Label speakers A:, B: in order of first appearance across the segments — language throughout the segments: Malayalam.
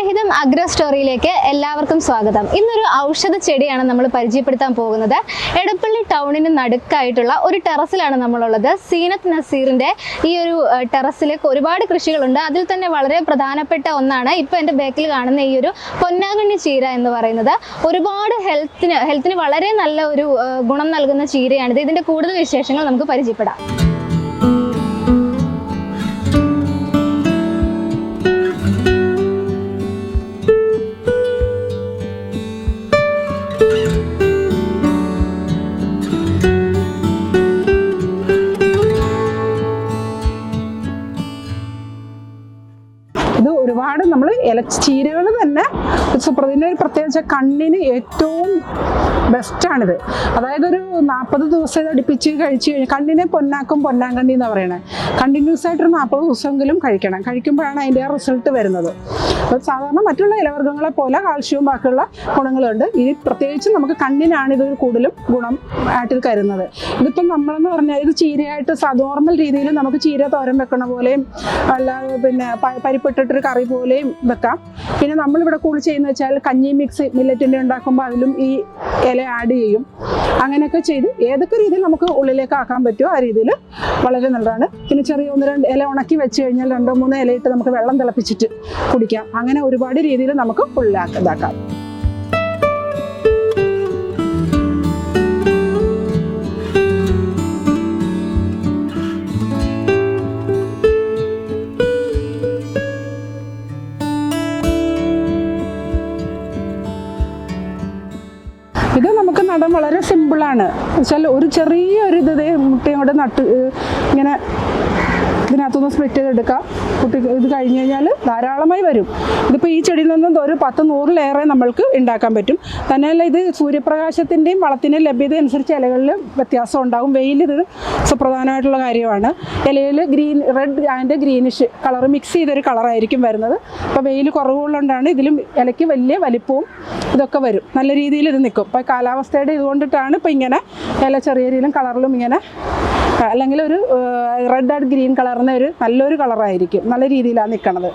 A: ജനഹിതം അഗ്ര സ്റ്റോറിയിലേക്ക് എല്ലാവർക്കും സ്വാഗതം. ഇന്നൊരു ഔഷധ ചെടിയാണ് നമ്മൾ പരിചയപ്പെടുത്താൻ പോകുന്നത്. എടപ്പള്ളി ടൗണിന് നടുക്കായിട്ടുള്ള ഒരു ടെറസിലാണ് നമ്മളുള്ളത്. സീനത്ത് നസീറിന്റെ ഈ ഒരു ടെറസിൽ ഒരുപാട് കൃഷികളുണ്ട്. അതിൽ തന്നെ വളരെ പ്രധാനപ്പെട്ട ഒന്നാണ് ഇപ്പൊ എന്റെ ബാക്കിൽ കാണുന്ന ഈ ഒരു പൊന്നാകണ്ണി ചീര എന്ന് പറയുന്നത്. ഒരുപാട് ഹെൽത്തിന് ഹെൽത്തിന് വളരെ നല്ല ഒരു ഗുണം നൽകുന്ന ചീരയാണിത്. ഇതിന്റെ കൂടുതൽ വിശേഷങ്ങൾ നമുക്ക് പരിചയപ്പെടാം.
B: നമ്മൾ ഇല ചീരകൾ തന്നെ സുപ്രതിന്റെ ഒരു പ്രത്യേകിച്ച് കണ്ണിന് ഏറ്റവും ബെസ്റ്റാണിത് അതായത് ഒരു നാൽപ്പത് ദിവസം അടുപ്പിച്ച് കഴിച്ച് കഴിഞ്ഞാൽ കണ്ണിനെ പൊന്നാക്കും പൊന്നാങ്കണ്ണി എന്ന് പറയുന്നത് കണ്ടിന്യൂസ് ആയിട്ട് ഒരു നാൽപ്പത് ദിവസമെങ്കിലും കഴിക്കണം. കഴിക്കുമ്പോഴാണ് അതിന്റെ റിസൾട്ട് വരുന്നത്. അപ്പോൾ സാധാരണ മറ്റുള്ള ഇലവർഗങ്ങളെ പോലെ കാൽഷ്യവും ബാക്കിയുള്ള ഗുണങ്ങളുണ്ട്. ഇത് പ്രത്യേകിച്ച് നമുക്ക് കണ്ണിനാണ് ഇത് കൂടുതലും ഗുണം ആയിട്ട് കരുതുന്നത്. ഇതിപ്പം നമ്മളെന്ന് പറഞ്ഞാൽ ഇത് ചീരയായിട്ട് നോർമൽ രീതിയിൽ നമുക്ക് ചീര തോരൻ വെക്കണ പോലെയും അല്ലാതെ പിന്നെ പരിപ്പെട്ടിട്ടൊരു കറി പോലെയും വെക്കാം. പിന്നെ നമ്മളിവിടെ കൂടുതൽ ചെയ്യുന്ന വെച്ചാൽ കഞ്ഞി മിക്സ് മില്ലറ്റിന്റെ ഉണ്ടാക്കുമ്പോൾ അതിലും ഈ ഇല ആഡ് ചെയ്യും. അങ്ങനെയൊക്കെ ചെയ്ത് ഏതൊക്കെ രീതിയിൽ നമുക്ക് ഉള്ളിലേക്ക് ആക്കാൻ പറ്റുമോ ആ രീതിയിൽ വളരെ നല്ലതാണ്. പിന്നെ ചെറിയ ഒന്ന് രണ്ട് ഇല ഉണക്കി വെച്ച് കഴിഞ്ഞാൽ രണ്ടോ മൂന്നോ ഇലയിട്ട് നമുക്ക് വെള്ളം തിളപ്പിച്ചിട്ട് കുടിക്കാം. അങ്ങനെ ഒരുപാട് രീതിയിൽ നമുക്ക് ഉള്ളിലാക്കാം ഇതാക്കാം. സിമ്പിളാണ് വെച്ചാൽ ഒരു ചെറിയൊരു ഇത് ദേ മുട്ടയും കൂടെ നട്ട് ഇങ്ങനെ ഇതിനകത്തുനിന്ന് സ്പ്ലിറ്റ് ചെയ്തെടുക്കാം. കുട്ടി ഇത് കഴിഞ്ഞ് കഴിഞ്ഞാൽ ധാരാളമായി വരും. ഇതിപ്പോൾ ഈ ചെടിയിൽ നിന്നും ഒരു പത്ത് നൂറിലേറെ നമ്മൾക്ക് ഉണ്ടാക്കാൻ പറ്റും. തന്നെയല്ല ഇത് സൂര്യപ്രകാശത്തിന്റെയും വളത്തിന്റെയും ലഭ്യത അനുസരിച്ച് ഇലകളിൽ വ്യത്യാസം ഉണ്ടാകും. വെയിൽ ഇത് സുപ്രധാനമായിട്ടുള്ള കാര്യമാണ്. ഇലയിൽ green red and greenish colour mix ചെയ്തൊരു കളറായിരിക്കും വരുന്നത്. അപ്പോൾ വെയിൽ കുറവുള്ളതുകൊണ്ടാണ് ഇതിലും ഇലയ്ക്ക് വലിയ വലിപ്പവും ഇതൊക്കെ വരും. നല്ല രീതിയിൽ ഇത് നിൽക്കും. ഇപ്പോൾ കാലാവസ്ഥയുടെ ഇതുകൊണ്ടിട്ടാണ് ഇപ്പോൾ ഇങ്ങനെ ഇല ചെറിയ രീതിയിലും കളറിലും ഇങ്ങനെ അല്ലെങ്കിൽ ഒരു റെഡ് ആൻഡ് ഗ്രീൻ കളറിന് ഒരു നല്ലൊരു കളറായിരിക്കും നല്ല രീതിയിലാണ് നിൽക്കുന്നത്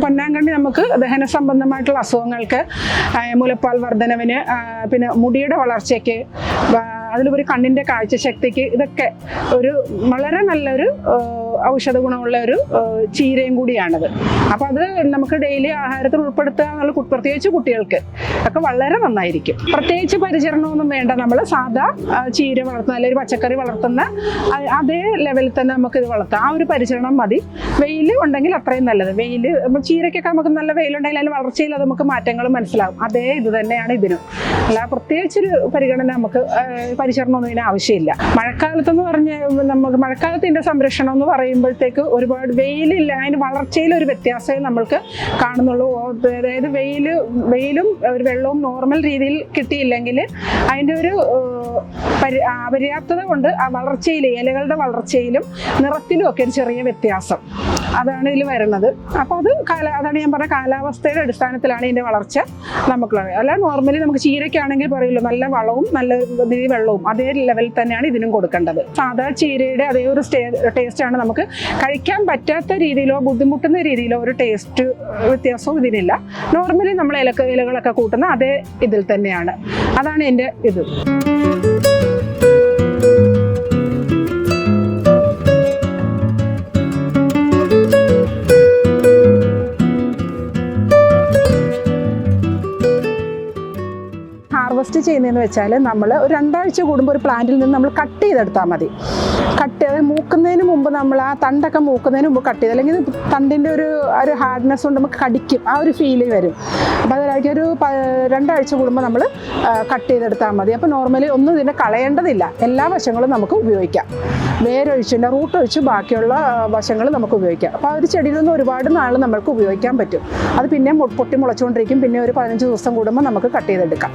B: പൊന്നാങ്കണ്ണി നമുക്ക് ദഹന സംബന്ധമായിട്ടുള്ള അസുഖങ്ങൾക്ക് മുലപ്പാൽ വർധനവിന് പിന്നെ മുടിയുടെ വളർച്ചയ്ക്ക് അതിലുപരി കണ്ണിന്റെ കാഴ്ചശക്തിക്ക് ഇതൊക്കെ ഒരു വളരെ നല്ലൊരു ഔഷധ ഗുണമുള്ള ഒരു ചീരയും കൂടിയാണത്. അപ്പോൾ അത് നമുക്ക് ഡെയിലി ആഹാരത്തിൽ ഉൾപ്പെടുത്തുക എന്നുള്ള പ്രത്യേകിച്ച് കുട്ടികൾക്ക് ഒക്കെ വളരെ നന്നായിരിക്കും. പ്രത്യേകിച്ച് പരിചരണമൊന്നും വേണ്ട. നമ്മൾ സാധാ ചീര വളർത്തുന്ന അല്ലെങ്കിൽ ഒരു പച്ചക്കറി വളർത്തുന്ന അതേ ലെവലിൽ തന്നെ നമുക്ക് ഇത് വളർത്താം. ആ ഒരു പരിചരണം മതി. വെയിൽ ഉണ്ടെങ്കിൽ അത്രയും നല്ലത്. വെയിൽ ചീരയ്ക്കൊക്കെ നമുക്ക് നല്ല വെയിലുണ്ടെങ്കിൽ അതിൽ വളർച്ചയിൽ അത് നമുക്ക് മാറ്റങ്ങൾ മനസ്സിലാവും. അതേ ഇത് തന്നെയാണ് ഇതിനും. അല്ല പ്രത്യേകിച്ചൊരു പരിഗണന നമുക്ക് പരിചരണമൊന്നും ഇതിന് ആവശ്യമില്ല. മഴക്കാലത്തെന്ന് പറഞ്ഞ നമുക്ക് മഴക്കാലത്തിന്റെ സംരക്ഷണം എന്ന് പറയുമ്പോഴത്തേക്ക് ഒരുപാട് വെയിലില്ല അതിന് വളർച്ചയിൽ ഒരു വ്യത്യാസമേ നമ്മൾക്ക് കാണുന്നുള്ളൂ. അതായത് വെയിൽ വെയിലും ഒരു വെള്ളവും നോർമൽ രീതിയിൽ കിട്ടിയില്ലെങ്കിൽ അതിന്റെ ഒരു അപര്യാപ്തത കൊണ്ട് ആ വളർച്ചയിൽ ഇലകളുടെ വളർച്ചയിലും നിറത്തിലും ഒക്കെ ഒരു ചെറിയ വ്യത്യാസം. അതാണ് ഇതിൽ വരുന്നത് അപ്പോൾ അത് കാല അതാണ് ഞാൻ പറഞ്ഞ കാലാവസ്ഥയുടെ അടിസ്ഥാനത്തിലാണ് ഇതിന്റെ വളർച്ച നമുക്കുള്ളത് അല്ല നോർമലി നമുക്ക് ചീരയ്ക്കാണെങ്കിൽ പറയുമല്ലോ നല്ല വളവും നല്ല വെള്ളവും അതേ ലെവലിൽ തന്നെയാണ് ഇതിനും കൊടുക്കേണ്ടത്. സാധാ ചീരയുടെ അതേ ഒരു ടേസ്റ്റാണ് നമുക്ക് കഴിക്കാൻ പറ്റാത്ത രീതിയിലോ ബുദ്ധിമുട്ടുന്ന രീതിയിലോ ഒരു ടേസ്റ്റ് വ്യത്യാസവും ഇതിനില്ല. നോർമലി നമ്മൾ ഇലക്ക ഇലകളൊക്കെ കൂട്ടുന്ന അതേ ഇതിൽ തന്നെയാണ്. അതാണ് എന്റെ ഇത്. ചെയ്യുന്നതെന്ന് വെച്ചാൽ നമ്മൾ ഒരു രണ്ടാഴ്ച കൂടുമ്പോൾ ഒരു പ്ലാന്റിൽ നിന്ന് നമ്മൾ കട്ട് ചെയ്തെടുത്താൽ മതി. കട്ട് മൂക്കുന്നതിന് മുമ്പ് നമ്മൾ ആ തണ്ടൊക്കെ മൂക്കുന്നതിന് മുമ്പ് കട്ട് ചെയ്ത് അല്ലെങ്കിൽ തണ്ടിന്റെ ഒരു ഒരു ഹാർഡ്നെസ് കൊണ്ട് നമുക്ക് കടിക്കും. ആ ഒരു ഫീൽ വരും. അപ്പോൾ അതിലേക്ക് ഒരു രണ്ടാഴ്ച കൂടുമ്പോൾ നമ്മൾ കട്ട് ചെയ്തെടുത്താൽ മതി. അപ്പോൾ നോർമലി ഒന്നും ഇതിനെ കളയേണ്ടതില്ല. എല്ലാ വശങ്ങളും നമുക്ക് ഉപയോഗിക്കാം. വേരൊഴിച്ചിന്റെ റൂട്ട് ഒഴിച്ച് ബാക്കിയുള്ള വശങ്ങൾ നമുക്ക് ഉപയോഗിക്കാം. അപ്പോൾ ആ ഒരു ചെടിയിൽ നിന്ന് ഒരുപാട് നാൾ നമുക്ക് ഉപയോഗിക്കാൻ പറ്റും. അത് പിന്നെ പൊട്ടി മുളച്ചുകൊണ്ടിരിക്കും. പിന്നെ ഒരു പതിനഞ്ച് ദിവസം കൂടുമ്പോൾ നമുക്ക് കട്ട് ചെയ്തെടുക്കാം.